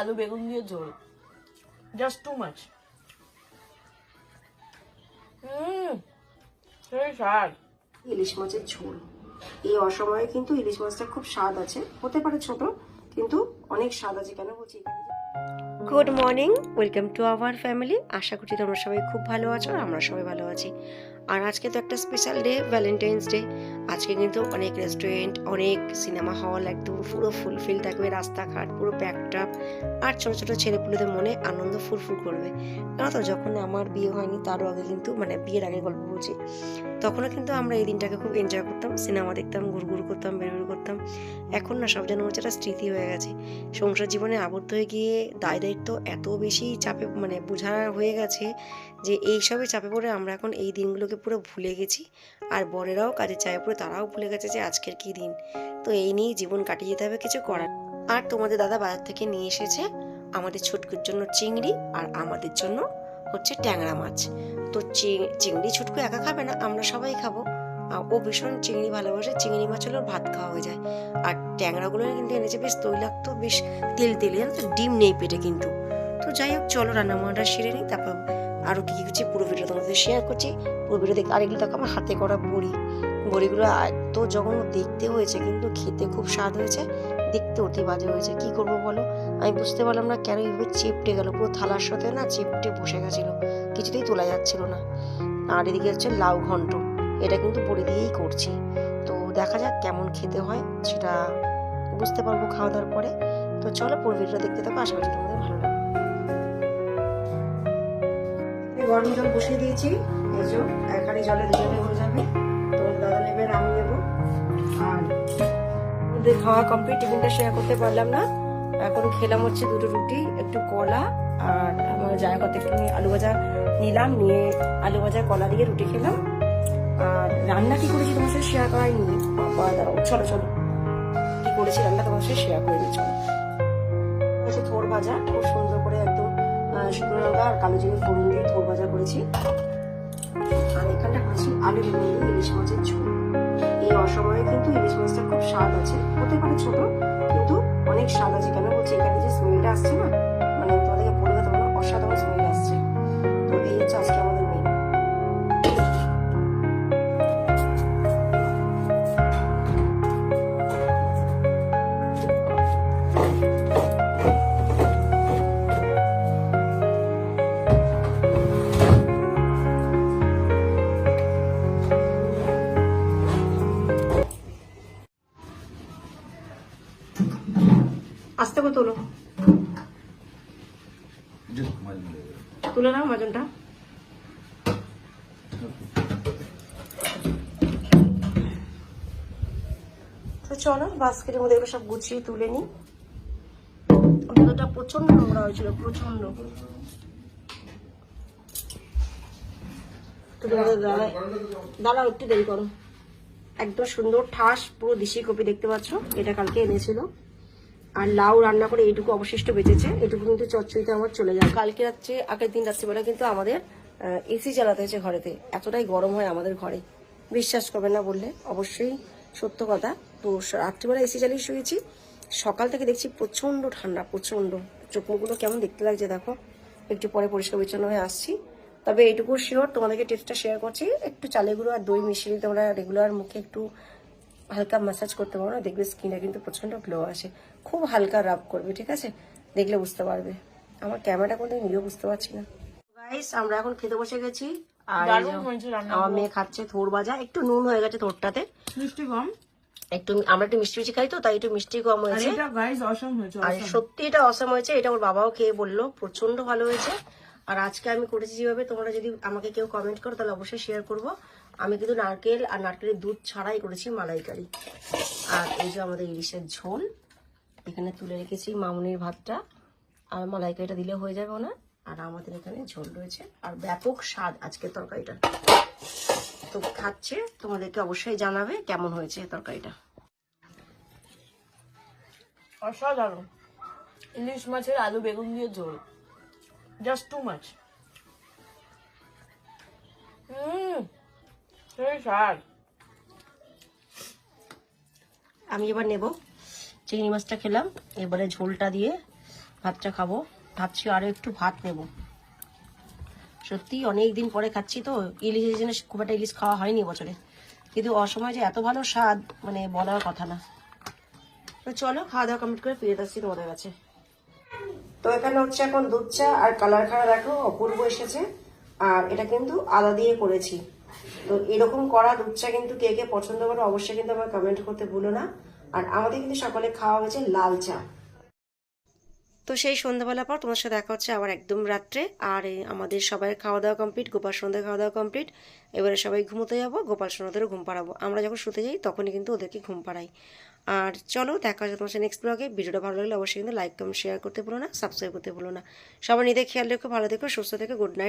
আলু বেগুন দিয়ে ঝোল। জাস্ট টু মাচ হুম সেই স্বাদ। ইলিশ মাছের ঝোল। এই অসময়ে কিন্তু ইলিশ মাছটা খুব স্বাদ আছে। হতে পারে ছোট কিন্তু অনেক স্বাদ আছে। কেন বলছি? Good morning welcome to our family আশা করছি তোমরা সবাই খুব ভালো আছো আর আমরা সবাই ভালো আছি। আর আজকে তো একটা স্পেশাল ডে ভ্যালেন্টাইন্স ডে আজকে কিন্তু অনেক রেস্টুরেন্ট অনেক সিনেমা হল একদম পুরো ফুলফিল থাকবে, রাস্তাঘাট পুরো প্যাকড আপ আর ছোট ছোট ছেলেপুলেদের মনে আনন্দ ফুরফুর করবে। কেন তো যখন আমার বিয়ে হয়নি, তারও আগে কিন্তু মানে বিয়ের আগে গল্প বলছি, তখনও কিন্তু আমরা এই দিনটাকে খুব এনজয় করতাম সিনেমা দেখতাম, ঘুরঘুর করতাম বেরোবের করতাম। এখন না, সব যেন হচ্ছে একটা স্মৃতি হয়ে গেছে। সংসার জীবনে আবদ্ধ হয়ে গিয়ে দায় দায়িত্ব এত বেশি চাপে মানে বোঝা হয়ে গেছে যে এইসবে চাপে পড়ে আমরা এখন এই দিনগুলোকে পুরো ভুলে গেছি, আর বরেরাও কাজে চায় পড়ে তারাও ভুলে গেছে যে আজকের কি দিন। তো এই নিয়েই জীবন কাটিয়ে যেতে হবে, কিছু করার। আর তোমাদের দাদা বাজার থেকে নিয়ে এসেছে আমাদের ছুটকুর জন্য চিংড়ি আর আমাদের জন্য হচ্ছে ট্যাংরা মাছ। তো চিংড়ি ছুটকু একা খাবে না, আমরা সবাই খাব। ও ভীষণ চিংড়ি ভালোবাসে, চিংড়ি মাছ হলেও ভাত খাওয়া হয়ে যায়। আর ট্যাংরাগুলো কিন্তু এনেছে বেশ তৈলাক্ত, বেশ তেল তেলে, জানো তো? ডিম নেই পেটে কিন্তু। তো যাই হোক, চলো রান্না সেরে নিই, তারপর আরও কী করছি, পুরো ভিডিও তোমাদের শেয়ার করছি, পুরো ভিডিও দেখতে আর এগুলো দেখো, আমার হাতে করা বড়ি। বড়িগুলো এত যখন দেখতে হয়েছে, কিন্তু খেতে খুব স্বাদ হয়েছে, দেখতে অতি বাজে হয়েছে। কি করব বলো? আমি বুঝতে পারলাম না কেন এইভাবে চেপটে গেল, পুরো থালার সাথে না চেপটে বসে গেছিল, কিছুতেই তোলা যাচ্ছিল না। আর এদিকে হচ্ছে লাউ ঘন্ট, এটা কিন্তু বড়ি দিয়েই করছি। তো দেখা যাক কেমন খেতে হয়, সেটা বুঝতে পারব খাওয়া দাওয়ার পরে। তো চলো পুরো দেখতে থাকো, আশা করি তোমাদের ভালো লাগবে। গরম জল বসিয়ে দিয়েছি। এই যে এখানে জলে দুজনে হয়ে যাবে। তো দাদা নেবে, আমি নেব। আর ওদের খাওয়া কমপ্লিট টিফিনটা শেয়ার করতে পারলাম না। এখন খেলাম হচ্ছে দুটো রুটি, একটু কলা আর আমার জায়গা কত একটু আলু ভাজা নিলাম, নিয়ে আলু ভাজা, কলা দিয়ে রুটি খেলাম। আর রান্না কি করেছি তোমার সাথে শেয়ার করাই নি দাঁড়াও, চলো চলো। কি করেছি রান্না তোমার সাথে শেয়ার করে দিই, চলো। থোর ভাজা, খুব সুন্দর করে একদম শুকনো লঙ্কা আর কালো জিরে ফোড়ন দিয়ে ধোয়া ভাজা করেছি। আর এখানটা করেছি আলু দিয়ে ইলিশ মাছের ঝোল। এই অসময়ে কিন্তু ইলিশ মাছটা খুব স্বাদ আছে। হতে পারে ছোট, কিন্তু অনেক স্বাদ আছে। কেন বলছি? এখানে যে স্মেলটা আসছে না মানে তোমাদেরকে বলে তোমরা অসাধারণ স্মেল আসছে। তো এই হচ্ছে আস্তে করে তোলো। তুলে নাও মাজনটা তো চলো, বাস্কেটের মধ্যে এগুলো সব গুছিয়ে তুলে নিই। ভেতরটা প্রচণ্ড নোংরা হয়েছিল প্রচণ্ড দাদা একটু দেরি করো। একদম সুন্দর ঠাস, পুরো দেশি কপি দেখতে পাচ্ছ, এটা কালকে এনেছিল। আর লাউ রান্না করে এইটুকু অবশিষ্ট বেঁচেছে। এটুকু কিন্তু চচ্চড়িতে আমার চলে যায় কালকে রাত্রে, আগের দিন রাত্রিবেলা কিন্তু আমাদের এসি চালাতে হয়েছে ঘরেতে। এতটাই গরম হয় আমাদের ঘরে। বিশ্বাস করবে না বললে, অবশ্যই সত্য কথা। তো রাত্রিবেলা এসি চালিয়ে শুয়েছি। সকাল থেকে দেখছি প্রচণ্ড ঠান্ডা প্রচণ্ড চোখ মুখগুলো কেমন দেখতে লাগছে দেখো। একটু পরে পরিষ্কার পরিচ্ছন্ন হয়ে আসছি। তবে এইটুকু শিওর তোমাদেরকে টেস্টটা শেয়ার করছি। একটু চালের গুঁড়ো আর দই মিশিয়ে তোমরা রেগুলার মুখে একটু হালকা ম্যাসাজ করতে পারো। না দেখবে স্কিনে কিন্তু প্রচণ্ড গ্লো আসে। খুব হালকা রাব করবে ঠিক আছে? দেখলে বুঝতে পারবে। আমার ক্যামেরাটা কোনদিন নিজেও বুঝতে পারছি না। গাইস আমরা এখন খেতে বসে গেছি। আর আমার মেয়ে খাচ্ছে থোর ভাজা। একটু নুন হয়ে গেছে থোরটাতে। মিষ্টি কম একটু আমরা একটু মিষ্টি মিষ্টি খাই তো তাই একটু মিষ্টি কম হয়েছে। এটা অসম আর সত্যি এটা অসম হয়েছে এটা ওর বাবাও খেয়ে বলল প্রচণ্ড ভালো হয়েছে। আর আজকে আমি করেছি যেভাবে তোমরা যদি আমাকে কেউ কমেন্ট করো তাহলে অবশ্যই শেয়ার করব। আমি কিন্তু নারকেল আর নারকেলের দুধ ছাড়াই করেছি মালাইকারি। আর এই যে আমাদের ইলিশের ঝোল। এখানে তুলে রেখেছি মামুনির ভাতটা। আর মালাইকারিটা দিলে হয়ে যাবে না আর আমাদের এখানে ঝোল রয়েছে। আর ব্যাপক স্বাদ আজকের তরকারিটা। তো খাচ্ছে তোমাদেরকে অবশ্যই জানাবে কেমন হয়েছে তরকারিটা। অসাধারণ। ইলিশ মাছের আলু বেগুন দিয়ে ঝোল। জাস্ট টু সেই স্বাদ। আমি এবার নেব। চিংড়ি মাছটা খেলাম। এবারে ঝোলটা দিয়ে ভাতটা খাব। ভাবছি আরও একটু ভাত নেব। সত্যি অনেক দিন পরে খাচ্ছি তো। ইলিশের জন্য খুব একটা ইলিশ খাওয়া হয়নি বছরে কিন্তু অসময় যে এত ভালো স্বাদ মানে বলার কথা না। তো চলো খাওয়া দাওয়া কমপ্লিট করে ফিরে আসছি তোমাদের কাছে। তো এখানে হচ্ছে এখন দুধ চা আর কালার খাড়া দেখো, অপূর্ব এসেছে। আর এটা কিন্তু আদা দিয়ে করেছি। তো এরকম করা দুধ চা কিন্তু কে কে পছন্দ করো অবশ্যই কিন্তু আমার কমেন্ট করতে ভুলো না। আর আমাদের কিন্তু সকালে খাওয়া হয়েছে লাল চা। তো সেই সন্ধ্যাবেলা পর তোমার সাথে দেখা হচ্ছে আবার একদম রাত্রে। আর আমাদের সবাই খাওয়া দাওয়া কমপ্লিট গোপাল সন্ধ্যা খাওয়া দাওয়া কমপ্লিট এবারে সবাই ঘুমোতে যাব, গোপাল সন্ধ্যাদেরও ঘুম পাড়াবো। আমরা যখন শুতে যাই তখনই কিন্তু ওদেরকে ঘুম পাড়াই। আর চলো দেখা হচ্ছে তোমার সাথে নেক্সট ব্লগে ভিডিওটা ভালো লাগলে অবশ্যই কিন্তু লাইক কমেন্ট শেয়ার করতে ভুলো না সাবস্ক্রাইব করতে ভুলো না। সবাই নিজেদের খেয়াল রেখো, ভালো দেখো সুস্থ থেকো গুড নাইট